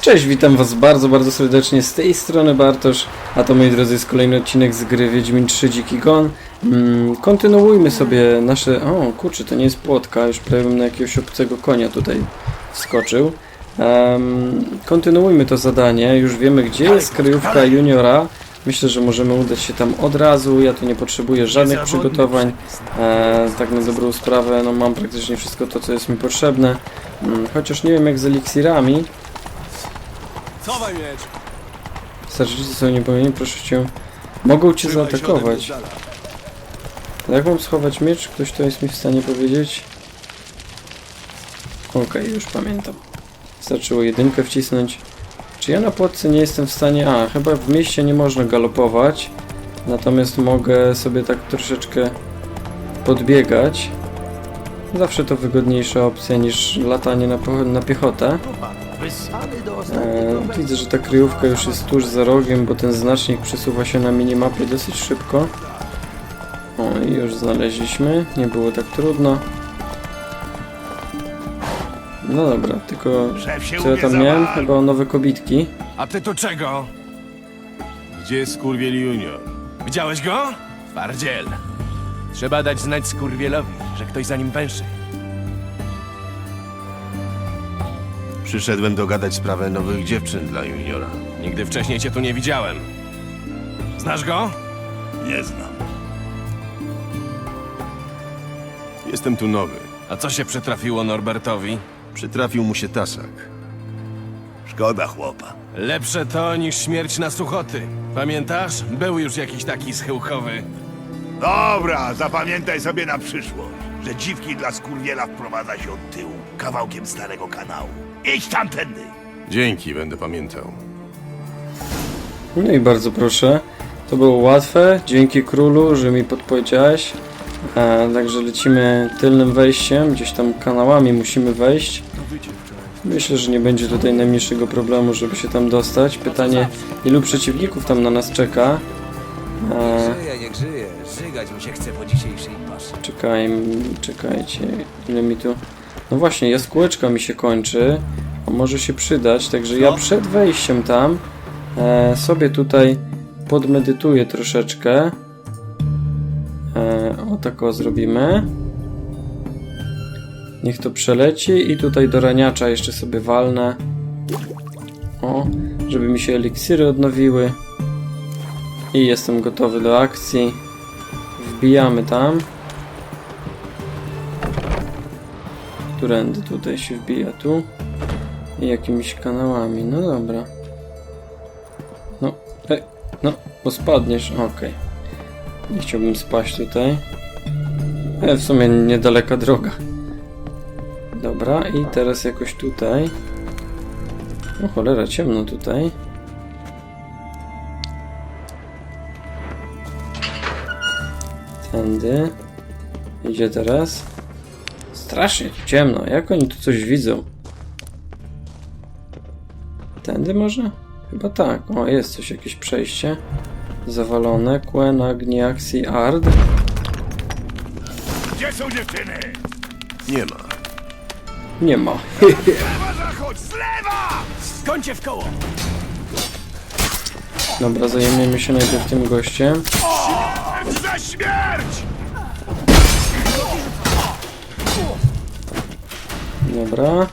Cześć, witam was bardzo, bardzo serdecznie z tej strony Bartosz, a to moi drodzy jest kolejny odcinek z gry Wiedźmin 3 Dziki Gon. Mm, kontynuujmy sobie nasze... O kurczę, to nie jest płotka, już prawie na jakiegoś obcego konia tutaj wskoczył. Em, kontynuujmy to zadanie, już wiemy gdzie jest kryjówka juniora. Myślę, że możemy udać się tam od razu, ja tu nie potrzebuję żadnych przygotowań. E, tak na dobrą sprawę, no mam praktycznie wszystko to, co jest mi potrzebne. Mm, chociaż nie wiem jak z eliksirami, Chowaj miecz. Starczycy są niepomnieni, proszę cię. Mogą cię Trzymaj się ode mnie zaatakować. dala. Jak mam schować miecz? Ktoś to jest mi w stanie powiedzieć? Okej, już pamiętam. Wystarczyło jedynkę wcisnąć. Czy ja na płotce nie jestem w stanie... A, chyba w mieście nie można galopować. Natomiast mogę sobie tak troszeczkę podbiegać. Zawsze to wygodniejsza opcja niż latanie na, po- na piechotę. E, ostatniego widzę, że ta kryjówka już jest tuż za rogiem, bo ten znacznik przesuwa się na minimapie dosyć szybko. O, i już znaleźliśmy. Nie było tak trudno. No dobra, tylko co ja tam miałem? Chyba o nowe kobitki. A ty tu czego? Gdzie jest Skurwiel Junior? Widziałeś go? Twardziel. Trzeba dać znać skurwielowi, że ktoś za nim pęszy. Przyszedłem dogadać sprawę nowych dziewczyn dla Juniora. Nigdy wcześniej cię tu nie widziałem. Znasz go? Nie znam. Jestem tu nowy. A co się przytrafiło Norbertowi? Przytrafił mu się tasak. Szkoda chłopa. Lepsze to niż śmierć na suchoty. Pamiętasz? Był już jakiś taki schyłkowy. Dobra, zapamiętaj sobie na przyszłość, że dziwki dla skurwiela wprowadza się od tyłu, kawałkiem starego kanału. Idź tamtędy! Dzięki, będę pamiętał. No i bardzo proszę. To było łatwe. Dzięki królu, że mi podpowiedziałeś. E, także lecimy tylnym wejściem. Gdzieś tam kanałami musimy wejść. Myślę, że nie będzie tutaj najmniejszego problemu, żeby się tam dostać. Pytanie, ilu przeciwników tam na nas czeka? E, Żyje, niech żyje. Żygać się chce po dzisiejszej paszy. czekaj, czekajcie, ile mi tu... No właśnie, jaskółeczka mi się kończy, może się przydać, także ja przed wejściem tam e, sobie tutaj podmedytuję troszeczkę. E, o tak o zrobimy. Niech to przeleci i tutaj do raniacza jeszcze sobie walnę. O, żeby mi się eliksiry odnowiły. I jestem gotowy do akcji. Wbijamy tam. Którędy tutaj się wbija? Tu? I jakimiś kanałami. No dobra. No, e, no, bo spadniesz. Okej. Nie chciałbym spaść tutaj. E, w sumie niedaleka droga. Dobra, i teraz jakoś tutaj. O cholera, ciemno tutaj. Tędy. Idzie teraz. Strasznie ciemno. Jak oni tu coś widzą? Tędy może? Chyba tak. O, jest coś, jakieś przejście. Zawalone. Quen, Agni, Axi, Ard. Gdzie są dziewczyny? Nie ma. Nie ma. Lewa zachodź, z lewa! Końcie w koło! Dobra, zajmiemy się najpierw tym gościem. Za śmierć! Dobra.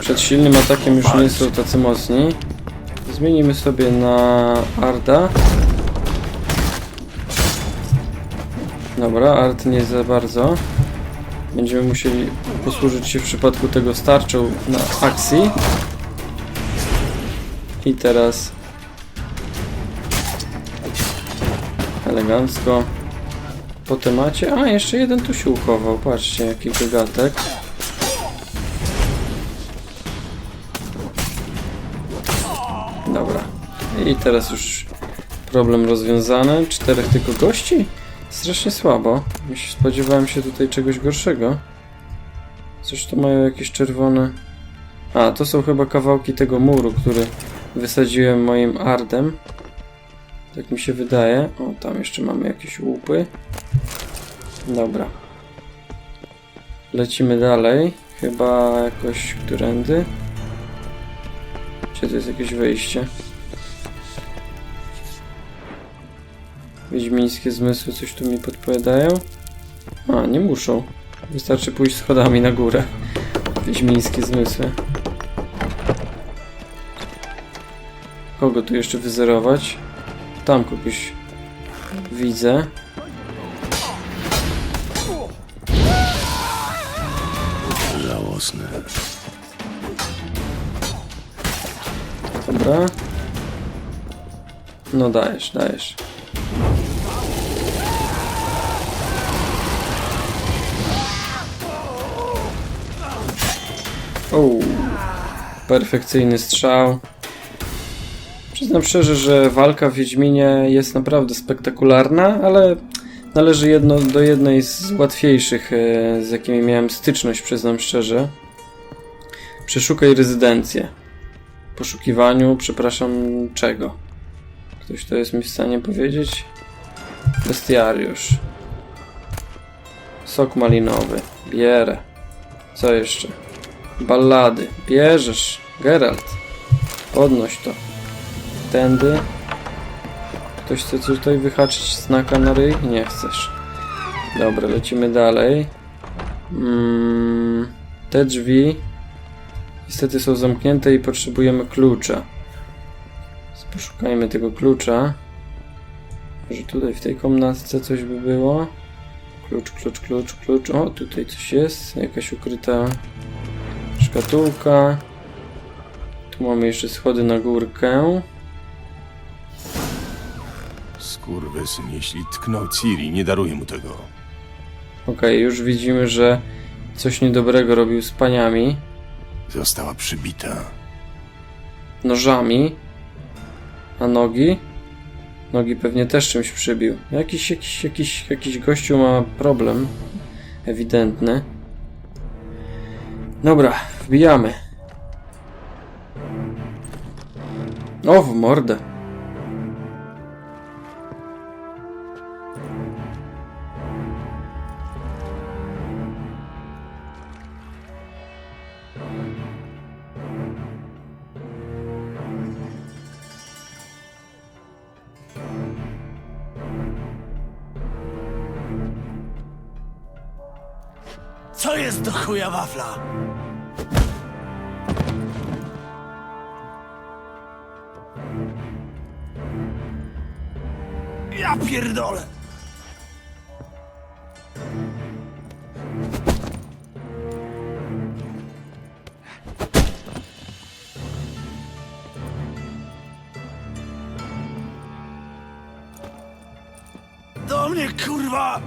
Przed silnym atakiem już nie są tacy mocni. Zmienimy sobie na Arda. Dobra, Ard nie za bardzo. Będziemy musieli posłużyć się w przypadku tego starczą na akcji. I teraz elegancko po temacie. A, jeszcze jeden tu się uchował. Patrzcie, jaki gagatek. Dobra. I teraz już problem rozwiązany. Czterech tylko gości? Strasznie słabo. Spodziewałem się tutaj czegoś gorszego. Coś tu mają jakieś czerwone... A, to są chyba kawałki tego muru, który wysadziłem moim ardem. Tak mi się wydaje. O, tam jeszcze mamy jakieś łupy. Dobra. Lecimy dalej. Chyba jakoś którędy. Czy to jest jakieś wejście? Wiedźmińskie zmysły coś tu mi podpowiadają? A, nie muszą. Wystarczy pójść schodami na górę. Wiedźmińskie zmysły. Kogo tu jeszcze wyzerować? Tam kogoś widzę. Żałosne. Dobra. No dajesz, dajesz. O, perfekcyjny strzał. Przyznam szczerze, że walka w Wiedźminie jest naprawdę spektakularna, ale należy jedno, do jednej z łatwiejszych, e, z jakimi miałem styczność, przyznam szczerze. Przeszukaj rezydencję poszukiwaniu, przepraszam, czego? Ktoś to jest mi w stanie powiedzieć? Bestiariusz. Sok malinowy. Bierę. Co jeszcze? Ballady. Bierzesz. Geralt. Podnoś to. Tędy. Ktoś chce tutaj wyhaczyć znaka na ryj? Nie chcesz. Dobra, lecimy dalej. Mm, te drzwi Niestety są zamknięte i potrzebujemy klucza. Poszukajmy tego klucza. Może tutaj w tej komnatce coś by było. Klucz, klucz, klucz, klucz. O, tutaj coś jest. Jakaś ukryta szkatułka. Tu mamy jeszcze schody na górkę. Skurwysyn, jeśli tknął Ciri, nie daruję mu tego. Okej, już widzimy, że coś niedobrego robił z paniami. Została przybita. nożami. A nogi? Nogi pewnie też czymś przybił. Jakiś, jakiś, jakiś, jakiś gościu ma problem. Ewidentny. Dobra, wbijamy. O, w mordę. Do mnie, kurwa!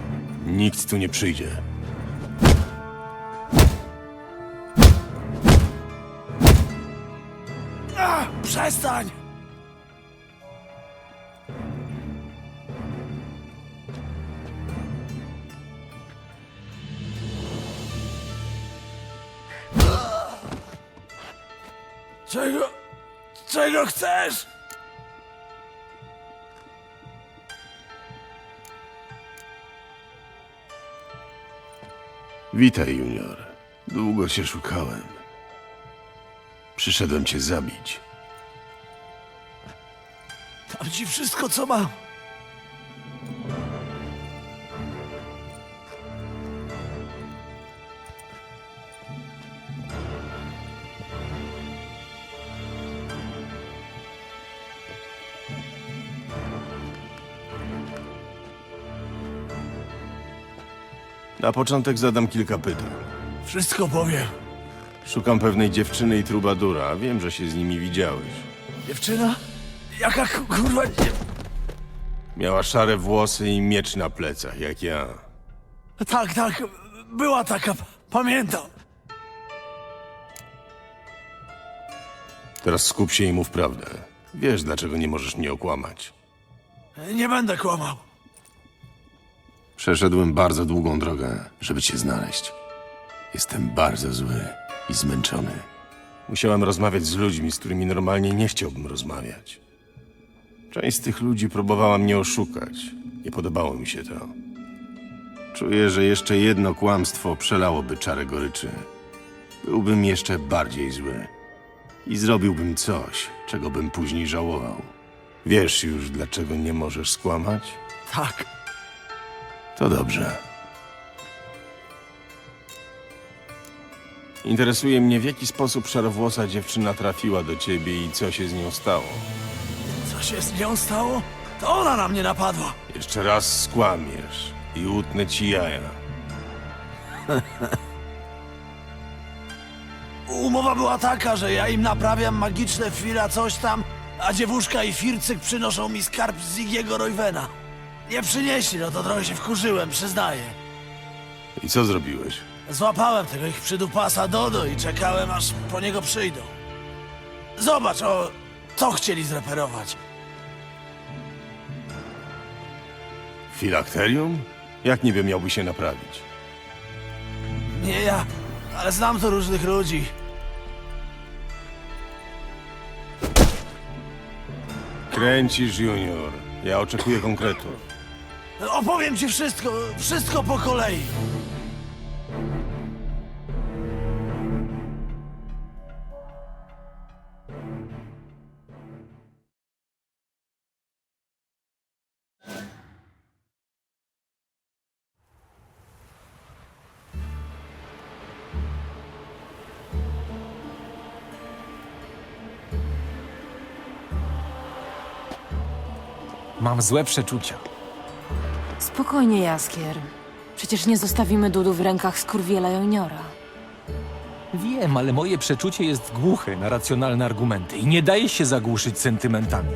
Nikt tu nie przyjdzie. A, przestań! Czego? Czego chcesz? Witaj, junior. Długo cię szukałem. Przyszedłem cię zabić. Dam ci wszystko, co mam. Na początek zadam kilka pytań. Wszystko powiem. Szukam pewnej dziewczyny i trubadura. Wiem, że się z nimi widziałeś. Dziewczyna? Jaka ku- kurwa... dziew- Miała szare włosy i miecz na plecach, jak ja. Tak, tak. Była taka. p- Pamiętam. Teraz skup się i mów prawdę. Wiesz, dlaczego nie możesz mnie okłamać. Nie będę kłamał. Przeszedłem bardzo długą drogę, żeby cię znaleźć. Jestem bardzo zły i zmęczony. Musiałem rozmawiać z ludźmi, z którymi normalnie nie chciałbym rozmawiać. Część z tych ludzi próbowała mnie oszukać. Nie podobało mi się to. Czuję, że jeszcze jedno kłamstwo przelałoby czarę goryczy. Byłbym jeszcze bardziej zły. I zrobiłbym coś, czego bym później żałował. Wiesz już, dlaczego nie możesz skłamać? Tak. To dobrze. Interesuje mnie, w jaki sposób szarowłosa dziewczyna trafiła do ciebie i co się z nią stało. Co się z nią stało? To ona na mnie napadła. Jeszcze raz skłamiesz i utnę ci jaja. Umowa była taka, że ja im naprawiam magiczne chwila coś tam, a dziewuszka i Fircyk przynoszą mi skarb z Zigiego Roywena. Nie przynieśli, no to trochę się wkurzyłem, przyznaję. I co zrobiłeś? Złapałem tego ich przydupasa Dodo i czekałem, aż po niego przyjdą. Zobacz, o, to chcieli zreperować. Filakterium? Jak niby miałby się naprawić? Nie ja, ale znam tu różnych ludzi. Kręcisz, junior. Ja oczekuję konkretów. Opowiem ci wszystko, wszystko po kolei. Mam złe przeczucia. Spokojnie, Jaskier. Przecież nie zostawimy Dudu w rękach skurwiela juniora. Wiem, ale moje przeczucie jest głuche na racjonalne argumenty i nie daje się zagłuszyć sentymentami.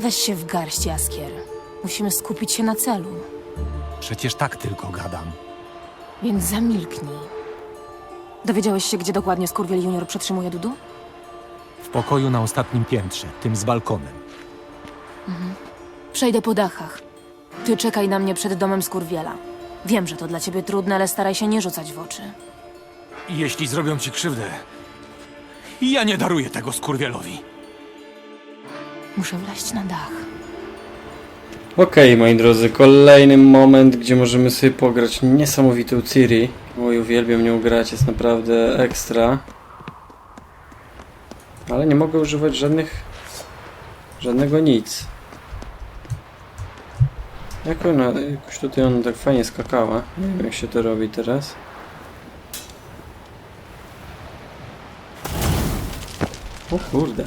Weź się w garść, Jaskier. Musimy skupić się na celu. Przecież tak tylko gadam. Więc zamilknij. Dowiedziałeś się, gdzie dokładnie skurwiel junior przetrzymuje Dudu? W pokoju na ostatnim piętrze, tym z balkonem. Przejdę po dachach. Ty czekaj na mnie przed domem skurwiela. Wiem, że to dla ciebie trudne, ale staraj się nie rzucać w oczy. Jeśli zrobią ci krzywdę, ja nie daruję tego skurwielowi. Muszę wleźć na dach. Okej, moi drodzy, kolejny moment, gdzie możemy sobie pograć niesamowitą Ciri. Oj, uwielbiam nią grać, jest naprawdę ekstra. Ale nie mogę używać żadnych... żadnego nic. Jak ona, jakoś tutaj ona tak fajnie skakała. Nie wiem jak się to robi teraz. O kurde.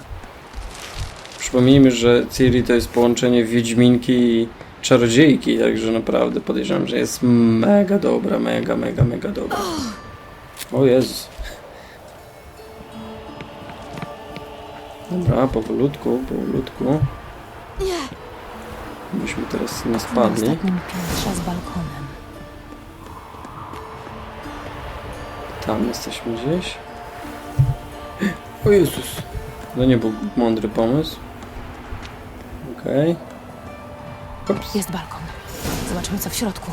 Przypomnijmy, że Ciri to jest połączenie Wiedźminki i Czarodziejki, także naprawdę podejrzewam, że jest mega dobra, mega, mega, mega dobra. O Jezus. Dobra, powolutku, powolutku. Nie. Byśmy teraz nie Na spadli. ostatnim piętrze z balkonem. Tam jesteśmy gdzieś. O Jezus. To nie był mądry pomysł. Okej. Ops. Jest balkon. Zobaczymy, co w środku.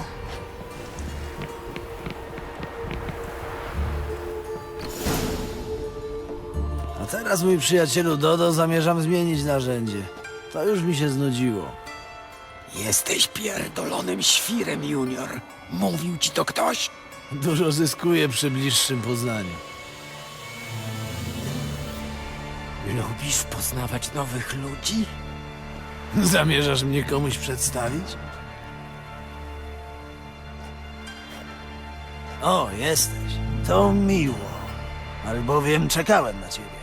A teraz, mój przyjacielu Dodo, zamierzam zmienić narzędzie. To już mi się znudziło. Jesteś pierdolonym świrem, Junior. Mówił ci to ktoś? Dużo zyskuję przy bliższym poznaniu. Lubisz poznawać nowych ludzi? Zamierzasz mnie komuś przedstawić? O, jesteś. To miło. Albowiem czekałem na ciebie.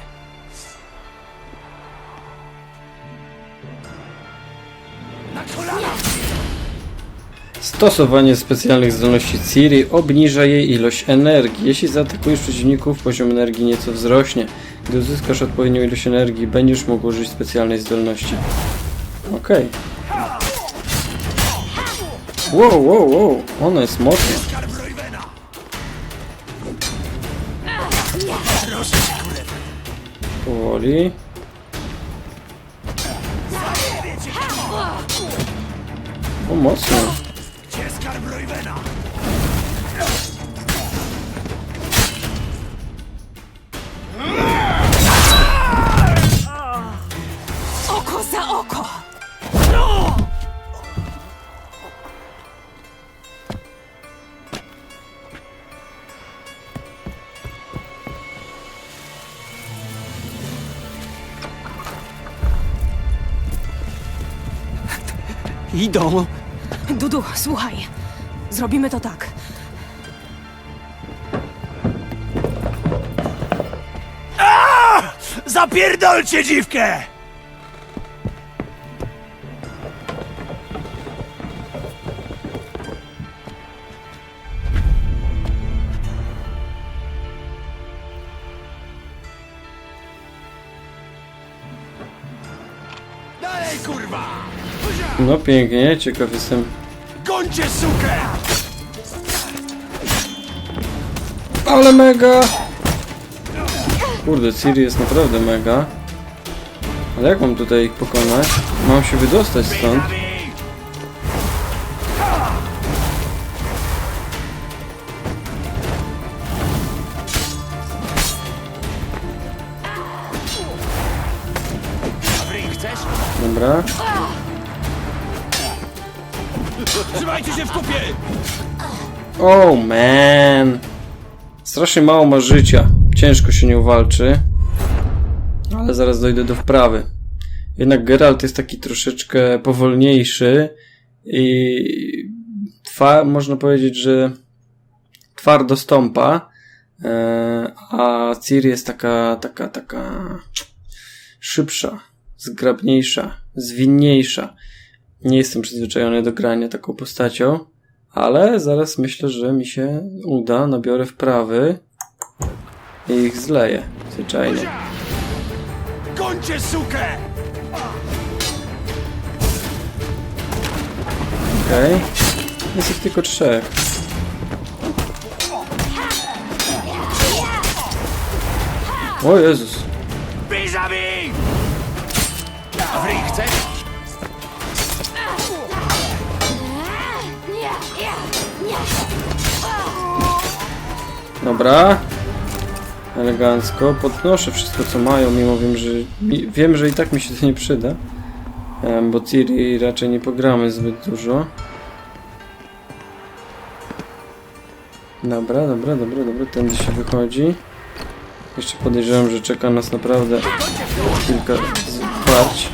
Stosowanie specjalnych zdolności Ciri obniża jej ilość energii. Jeśli zaatakujesz przeciwników, poziom energii nieco wzrośnie. Gdy uzyskasz odpowiednią ilość energii, będziesz mógł użyć specjalnej zdolności. Okej. Wow, wow, wow. Ona jest mocna. Powoli. O, mocno. Idą. Dudu, słuchaj. Zrobimy to tak. Zapierdolcie dziwkę! No pięknie, ciekaw jestem. Gońcie sukę! Ale mega! Kurde, Ciri jest naprawdę mega. Ale jak mam tutaj ich pokonać? Mam się wydostać stąd. Oh man. Strasznie mało ma życia. Ciężko się nie uwalczy. Ale zaraz dojdę do wprawy. Jednak Geralt jest taki troszeczkę powolniejszy i twa, można powiedzieć, że twardo stąpa. E, a Ciri jest taka, taka, taka szybsza, zgrabniejsza, zwinniejsza. Nie jestem przyzwyczajony do grania taką postacią. Ale zaraz myślę, że mi się uda, nabiorę wprawy i ich zleję. Zwyczajnie. Gońcie sukę! Okej. Jest ich tylko trzech. O Jezus. Vis-a-vis! Chcesz? Dobra. Elegancko. Podnoszę wszystko, co mają, mimo wiem, że, wiem, że i tak mi się to nie przyda. Bo Ciri raczej nie pogramy zbyt dużo. Dobra, dobra, dobra, dobra. Tędy się wychodzi. Jeszcze podejrzewam, że czeka nas naprawdę kilka zwarć.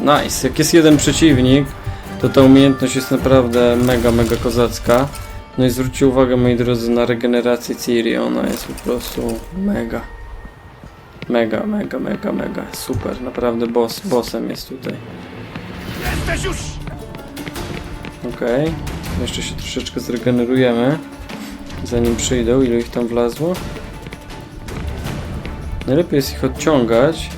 Nice. Jak jest jeden przeciwnik, to ta umiejętność jest naprawdę mega, mega kozacka. No i zwróćcie uwagę, moi drodzy, na regenerację Ciri. Ona jest po prostu mega. Mega, mega, mega, mega. Super. Naprawdę boss, bossem jest tutaj. Jesteś już! Okej. Jeszcze się troszeczkę zregenerujemy. Zanim przyjdą, ilu ich tam wlazło. Najlepiej jest ich odciągać.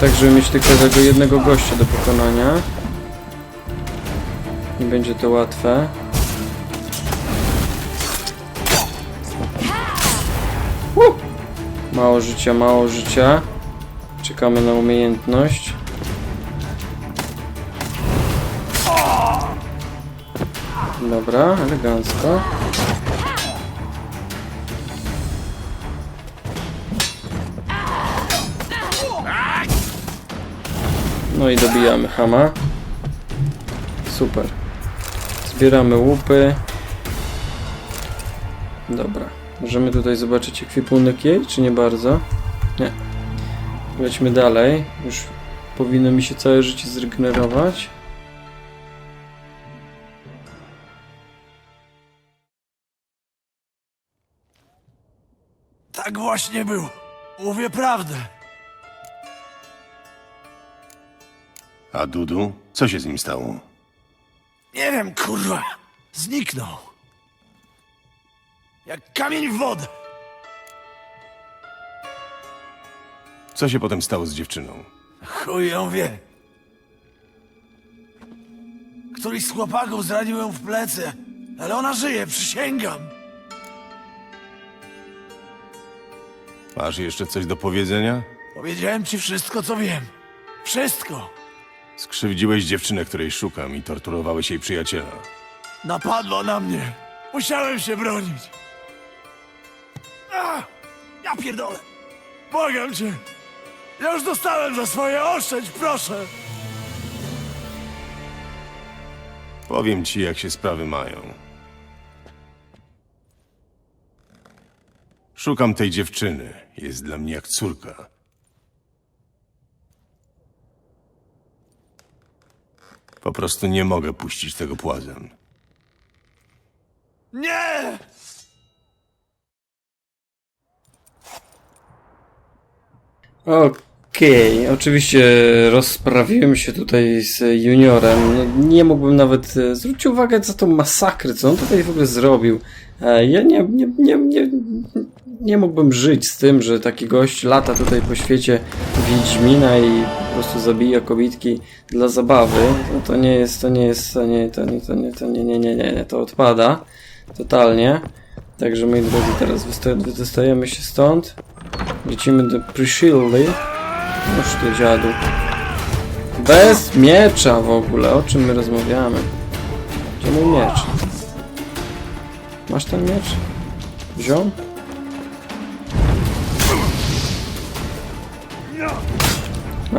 Tak, żeby mieć tylko tego jednego gościa do pokonania. Nie będzie to łatwe. Mało życia, mało życia. Czekamy na umiejętność. Dobra, elegancko. No i dobijamy Hama. Super. Zbieramy łupy. Dobra. Możemy tutaj zobaczyć ekwipunek jej, czy nie bardzo? Nie. Lećmy dalej. Już powinno mi się całe życie zregenerować. Tak właśnie było. Mówię prawdę. A Dudu? Co się z nim stało? Nie wiem, kurwa. Zniknął. Jak kamień w wodę. Co się potem stało z dziewczyną? Chuj ją wie. Któryś z chłopaków zranił ją w plecy, ale ona żyje, przysięgam. Masz jeszcze coś do powiedzenia? Powiedziałem ci wszystko, co wiem. Wszystko. Skrzywdziłeś dziewczynę, której szukam i torturowałeś jej przyjaciela. Napadła na mnie. Musiałem się bronić. A, ja pierdolę. Błagam cię. Ja już dostałem za swoje oszczędź, proszę. Powiem ci, jak się sprawy mają. Szukam tej dziewczyny. Jest dla mnie jak córka. Po prostu nie mogę puścić tego płazem. Nie! Okej, oczywiście rozprawiłem się tutaj z juniorem. Nie mógłbym nawet e, zwrócić uwagę za tą masakrę, co on tutaj w ogóle zrobił. E, Ja nie, nie, nie, nie, nie mógłbym żyć z tym, że taki gość lata tutaj po świecie Wiedźmina i po prostu zabija kobitki dla zabawy. No to nie jest, to nie jest, to nie, to nie, to nie, to nie, nie, nie, nie, nie, to odpada. Totalnie. Także moi drodzy, teraz wydostajemy się stąd. Lecimy do Priscilly. Noż ty dziadu. Bez miecza w ogóle. O czym my rozmawiamy? Gdzie mój miecz? Masz ten miecz? Wziął?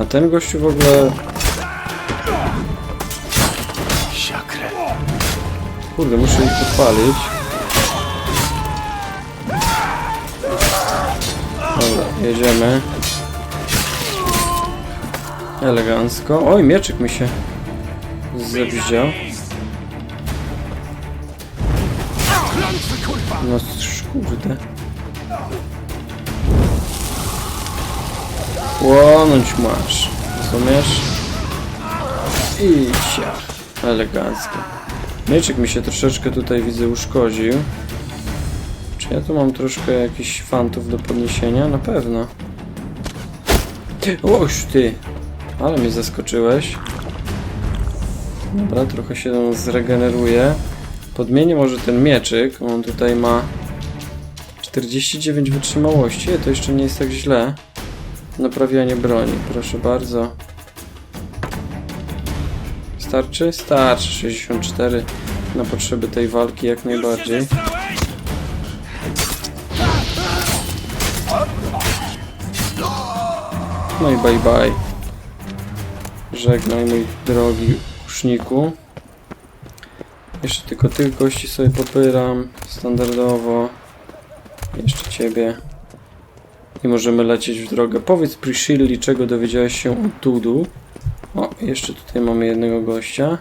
A ten gościu w ogóle... Kurde, muszę ich podpalić. Dobra, jedziemy. Elegancko. Oj, mieczyk mi się zewziął. No kurde. Płonąć masz. Rozumiesz? I ciach. Elegancko. Mieczyk mi się troszeczkę tutaj widzę uszkodził. Czy ja tu mam troszkę jakichś fantów do podniesienia? Na pewno. Oś ty! Ale mnie zaskoczyłeś. Dobra, trochę się tam zregeneruje. Podmienię może ten mieczyk. On tutaj ma 49 wytrzymałości. To jeszcze nie jest tak źle. Naprawianie broni, proszę bardzo. Starczy? Starczy. 64 na potrzeby tej walki jak najbardziej. No i bye bye. Żegnaj mój drogi kuszniku. Jeszcze tylko tych gości sobie popyram standardowo. Jeszcze ciebie. I możemy lecieć w drogę. Powiedz Priscilli, czego dowiedziałeś się o Tudu. O, jeszcze tutaj mamy jednego gościa.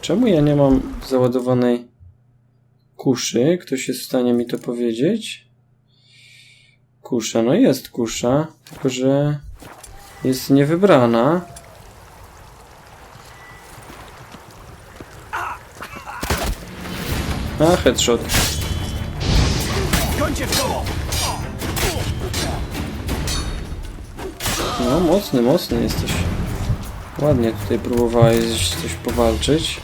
Czemu ja nie mam załadowanej kuszy? Ktoś jest w stanie mi to powiedzieć? Kusza, no jest kusza, tylko że jest niewybrana. A, headshot. No, mocny, mocny jesteś. Ładnie tutaj próbowałeś coś powalczyć.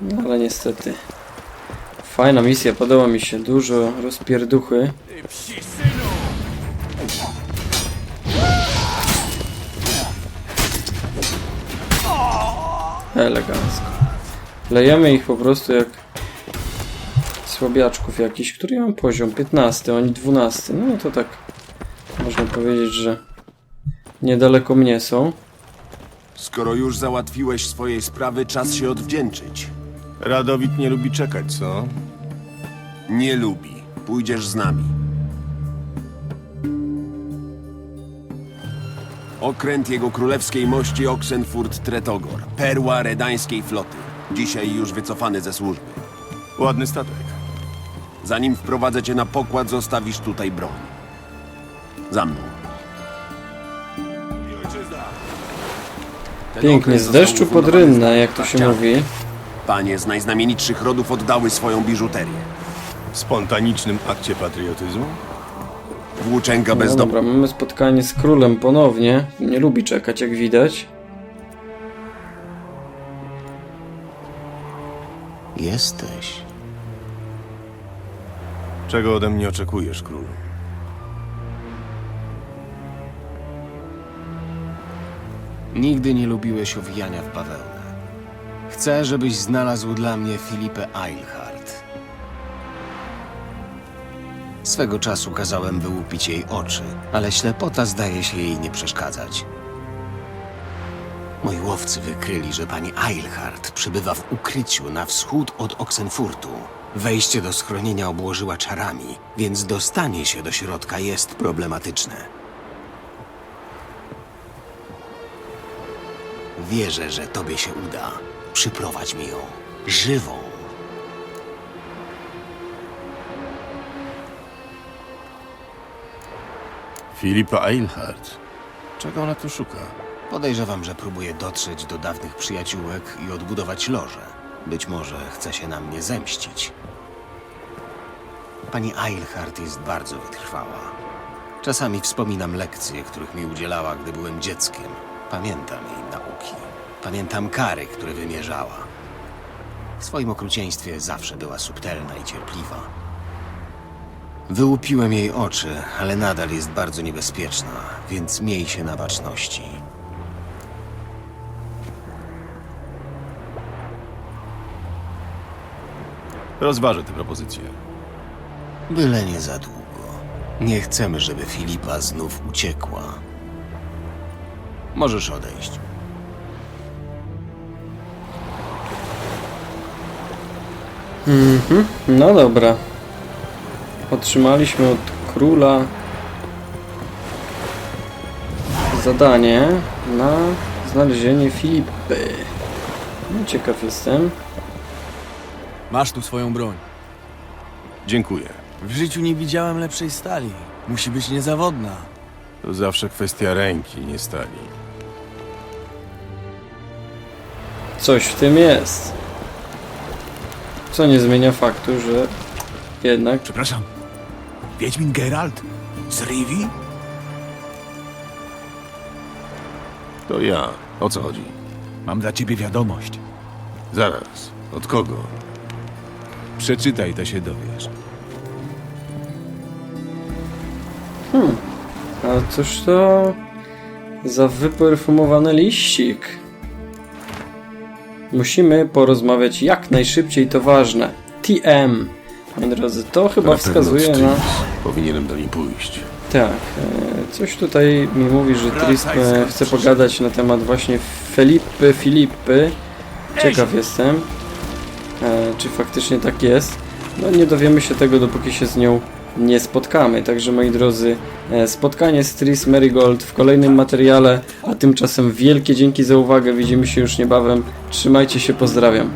No, ale niestety. Fajna misja, podoba mi się. Dużo rozpierduchy. Elegancko. Lejemy ich po prostu jak słabiaczków jakiś, który ja mam poziom 15, oni 12. No to tak można powiedzieć, że niedaleko mnie są. Skoro już załatwiłeś swoje sprawy, czas się odwdzięczyć. Radowit nie lubi czekać, co? Nie lubi. Pójdziesz z nami. Okręt jego królewskiej mości Oxenfurt Tretogor. Perła redańskiej floty. Dzisiaj już wycofany ze służby. Ładny statek. Zanim wprowadzę cię na pokład, zostawisz tutaj broń. Za mną. Ten Pięknie, z został deszczu pod ufundowany rynnę, jak to się mówi. Panie z najznamienitszych rodów oddały swoją biżuterię. W spontanicznym akcie patriotyzmu? Włóczęga No bezdomna. dobra, mamy spotkanie z królem ponownie. Nie lubi czekać, jak widać. Jesteś. Czego ode mnie oczekujesz, król? Nigdy nie lubiłeś owijania w bawełnę. Chcę, żebyś znalazł dla mnie Filipę Eilhart. Swego czasu kazałem wyłupić jej oczy, ale ślepota zdaje się jej nie przeszkadzać. Moi łowcy wykryli, że pani Eilhart przybywa w ukryciu na wschód od Oksenfurtu. Wejście do schronienia obłożyła czarami, więc dostanie się do środka jest problematyczne. Wierzę, że tobie się uda. Przyprowadź mi ją. Żywą. Filipa Eilhart. Czego ona tu szuka? Podejrzewam, że próbuje dotrzeć do dawnych przyjaciółek i odbudować loże. Być może chce się na mnie zemścić. Pani Eilhart jest bardzo wytrwała. Czasami wspominam lekcje, których mi udzielała, gdy byłem dzieckiem. Pamiętam jej nauki. Pamiętam kary, które wymierzała. W swoim okrucieństwie zawsze była subtelna i cierpliwa. Wyłupiłem jej oczy, ale nadal jest bardzo niebezpieczna, więc miej się na baczności. Rozważę tę propozycję. Byle nie za długo. Nie chcemy, żeby Filipa znów uciekła. Możesz odejść. No dobra. Otrzymaliśmy od króla zadanie na znalezienie Filipy. No, ciekaw jestem. Masz tu swoją broń. Dziękuję. W życiu nie widziałem lepszej stali. Musi być niezawodna. To zawsze kwestia ręki, nie stali. Coś w tym jest. Co nie zmienia faktu, że jednak Przepraszam. Wiedźmin Geralt? Z Rivi? To ja. O co chodzi? Mam dla ciebie wiadomość. Zaraz. Od kogo? Przeczytaj, to się dowiesz. A cóż to za wyperfumowany liścik? Musimy porozmawiać jak najszybciej, to ważne. TM. Moi drodzy, to chyba Na wskazuje na... Powinienem do niej pójść. Tak, e, coś tutaj mi mówi, że Tris chce pogadać na temat właśnie Felipy, Filipy. Ciekaw jestem, czy faktycznie tak jest. No nie dowiemy się tego, dopóki się z nią nie spotkamy. Także moi drodzy, e, spotkanie z Tris Marigold w kolejnym materiale, a tymczasem wielkie dzięki za uwagę. Widzimy się już niebawem. Trzymajcie się, pozdrawiam.